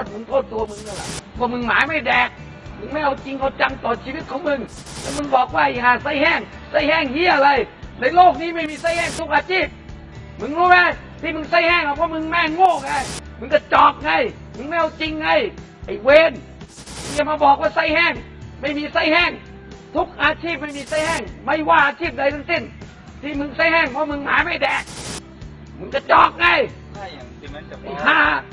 ษมึงโทษตัวมึงนั่นแหละว่ามึงหมายไม่แดก มึงไม่เอาจริงเอาจังต่อชีวิตของมึง แล้วมึงบอกว่าไอ้ห่าไส้แห้งไส้แห้งเหี้ยอะไร ในโลกนี้ไม่มีไส้แห้งทุกอาชีพ มึงรู้ไหมที่มึงไส้แห้งอะเพราะมึงแม่งโง่ไง มึงกระจอกไง มึงไม่เอาจริงไง ไอ้เวนมึงอย่ามาบอกว่าไส้แห้ง ไม่มีไส้แห้ง ทุกอาชีพไม่มีไส้แห้ง ไม่ว่าอาชีพใดทั้งสิ้น ที่มึงไส้แห้งเพราะมึงหาไม่แดก มึงกระจอกไง ถ้าอย่างที่มันจะไอ้ป้อห่าการทำ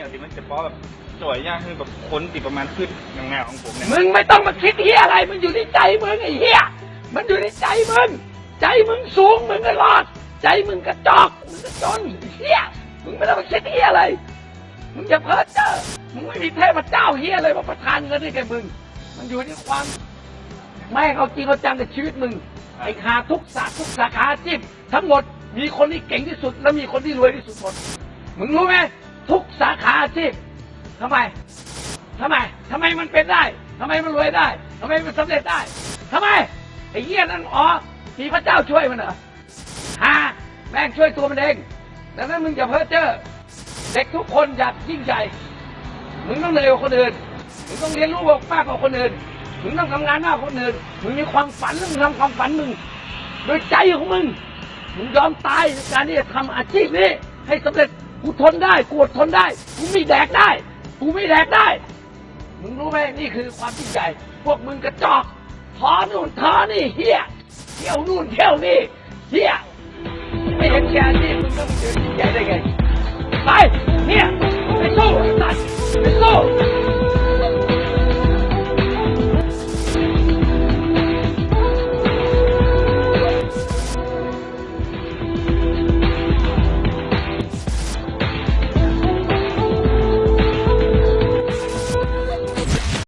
เนี่ยที่มันจะป้อแบบสวยย่างคือแบบคนติดประมาณขึ้นอย่างแนวของผมเนี่ยมึงไม่ต้องมาคิดเฮียอะไร มันอยู่ในใจมึงไอ้เฮียมันอยู่ในใจมึง ใจมึงสูงมึงก็รอด ใจมึงกระจอกมึงก็จนเฮียมึงไม่ต้องมาคิดเฮียอะไร มึงอย่าเพ้อเจ้อมึงไม่มีเทพเจ้าเฮียอะไรมาประทานเงินให้แกมึง มันอยู่ที่ความ ไม่เอาจริงเอาจังกับชีวิตมึง ไอ้ขาทุกศาทุกสาขาอาชีพทั้งหมด มีคนที่เก่งที่สุด และมีคนที่รวยที่สุดหมด มึงรู้ไหม ทุกสาขาอาชีพทำไมทำไมทำไมมันเป็นได้ทำไมมันรวยได้ทำไมมันสำเร็จได้ทำไมไอ้เหี้ยนั่นอ๋อมีพระเจ้าช่วยมันเหรอฮาแม่งช่วยตัวมันเองดังนั้นมึงอย่าเพ้อเจ้อเด็กทุกคนอยากยิ่งใหญ่มึงต้องเหนื่อยกว่าคนอื่นมึงต้องเรียนรู้มากกว่าคนอื่นมึงต้องทำงานมากกว่าคนอื่นมึงมีความฝันแล้วมึงทำความฝันมึงโดยใจของมึงมึงยอมตายในการที่จะทำอาชีพนี้ให้สำเร็จ กูทนได้กูอดทนได้ กูไม่แดกได้ กูไม่แดกได้ มึงรู้ไหมนี่คือความจริงใจ พวกมึงกระจอกทอนู่นทอนี่เฮียเที่ยวนู่นเที่ยวนี่เฮียไม่เห็นแก่ที่มึงก็ไม่เจอยิ่งใจได้ไง ไป